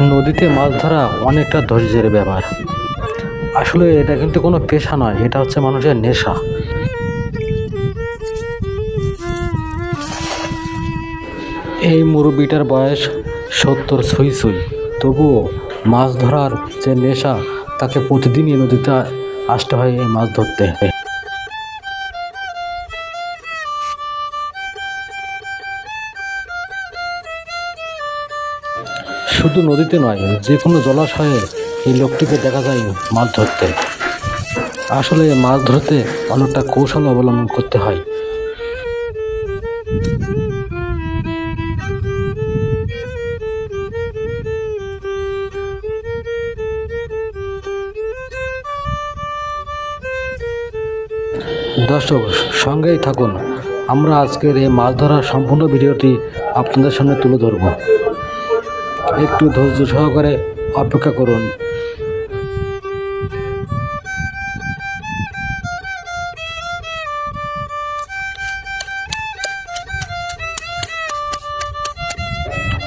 নদীতে মাছ ধরা অনেকটা ধৈর্যের ব্যাপার। আসলে এটা কিন্তু কোনো পেশা নয়, এটা হচ্ছে মানুষের নেশা। এই মুরব্বিটার বয়স সত্তর ছুঁই ছুঁই। তবুও মাছ ধরার যে নেশা, তাকে প্রতিদিনই নদীতে আসতে হয় এই মাছ ধরতে। শুধু নদীতে নয়, যে কোনো জলাশয়ে এই লোকটিকে দেখা যায় মাছ ধরতে। আসলে মাছ ধরতে অনেকটা কৌশল অবলম্বন করতে হয়। দর্শক, সঙ্গেই থাকুন। আমরা আজকের এই মাছ ধরার সম্পূর্ণ ভিডিওটি আপনাদের সামনে তুলে ধরব। একটু ধৈর্য সহকারে অপেক্ষা করুন।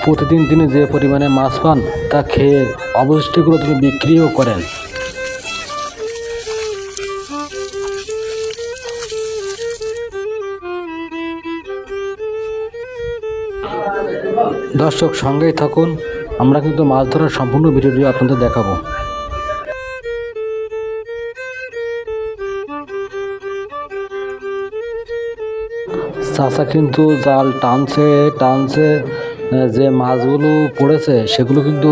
প্রতিদিন তিনি যে পরিমাণে মাছ পান, তা খেয়ে অবশিষ্টগুলো তিনি বিক্রিও করেন। দর্শক সঙ্গেই থাকুন আমরা কিন্তু মাছ ধরার সম্পূর্ণ ভিডিওটি আপনাদের দেখাবো। চাষা কিন্তু জাল টানছে টানছে যে মাছগুলো পড়েছে, সেগুলো কিন্তু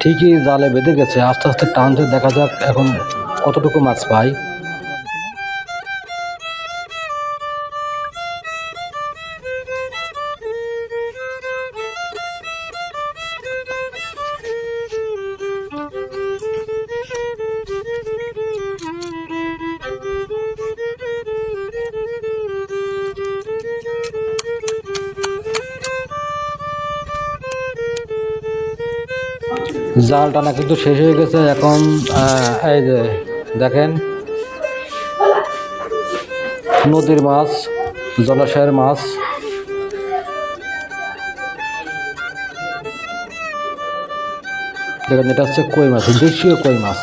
ঠিকই জালে বেঁধে গেছে। আস্তে আস্তে টানছে দেখা যাক এখন কতটুকু মাছ পাই। জাল টানা কিন্তু শেষ হয়ে গেছে, এখন এই যে, দেখেন, নদীর মাছ, জলাশয়ের মাছ। দেখেন, এটা হচ্ছে কই মাছ, দেশীয় কই মাছ।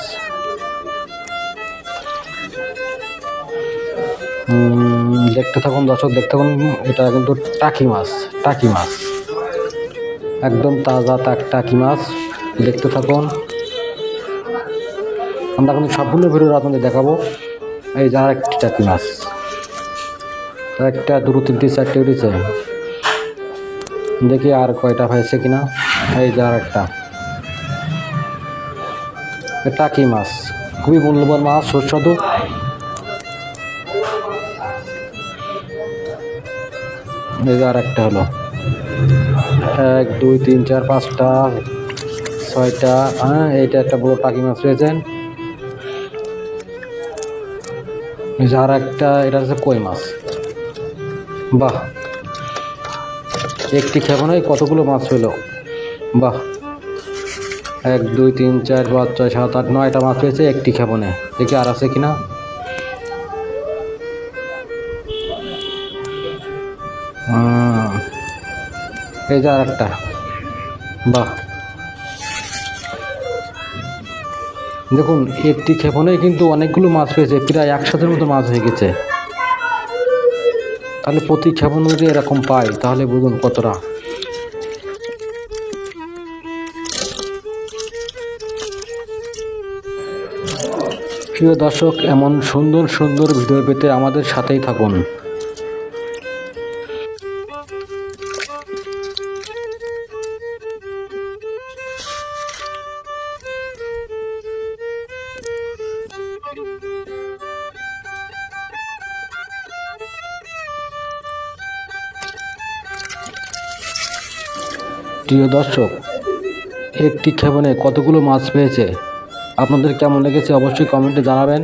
দেখতে থাকুন দর্শক, দেখতে থাকুন, এটা কিন্তু টাকি মাছ টাকি মাছ। একদম তাজা টাক টাকি মাছ। দেখতে থাকুন। আমরা কিন্তু সম্পূর্ণ ভিডিও আপনাদের দেখাবো। এই যার একটি টাকি মাছ একটা দুটো, তিনটি, চারটে উঠেছে। দেখি আর কয়টা হয়েছে কিনা। এই যার একটা এ টাকি মাছ খুবই মূল্যবান মাছ সুস্বাদু। এই আর একটা হলো। এক, দুই, তিন, চার, পাঁচটা। ছয়টা হ্যাঁ এইটা একটা বড় টাকি মাছ রয়েছেন এই যে আর একটা, এটা হচ্ছে কই মাছ? বাহ। একটি খেপনায় কতগুলো মাছ হলো বাহ। এক, দুই, তিন, চার, পাঁচ, ছয়, সাত, আট, নয়টা মাছ রয়েছে একটি খেপনে দেখি আর আছে কিনা। এই যে আর একটা। বাহ। দেখুন একটি ক্ষেপণেই কিন্তু অনেকগুলো মাছ পেয়েছে প্রায় একসাথের মতো মাছ হয়ে গেছে। তাহলে প্রতি ক্ষেপণ যদি এরকম পাই, তাহলে বুঝুন কতটা। প্রিয় দর্শক, এমন সুন্দর সুন্দর ভিডিও পেতে আমাদের সাথেই থাকুন। প্রিয় দর্শক, একটি ক্ষেপণে কতগুলো মাছ পেয়েছে? আপনাদের কেমন লেগেছে অবশ্যই কমেন্টে জানাবেন।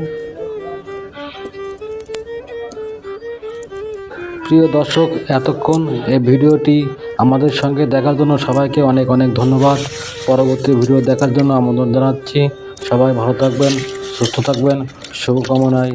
প্রিয় দর্শক, এতক্ষণ এই ভিডিওটি আমাদের সঙ্গে দেখার জন্য সবাইকে অনেক অনেক ধন্যবাদ। পরবর্তী ভিডিও দেখার জন্য আমন্ত্রণ জানাচ্ছি। সবাই ভালো থাকবেন, সুস্থ থাকবেন। শুভকামনায়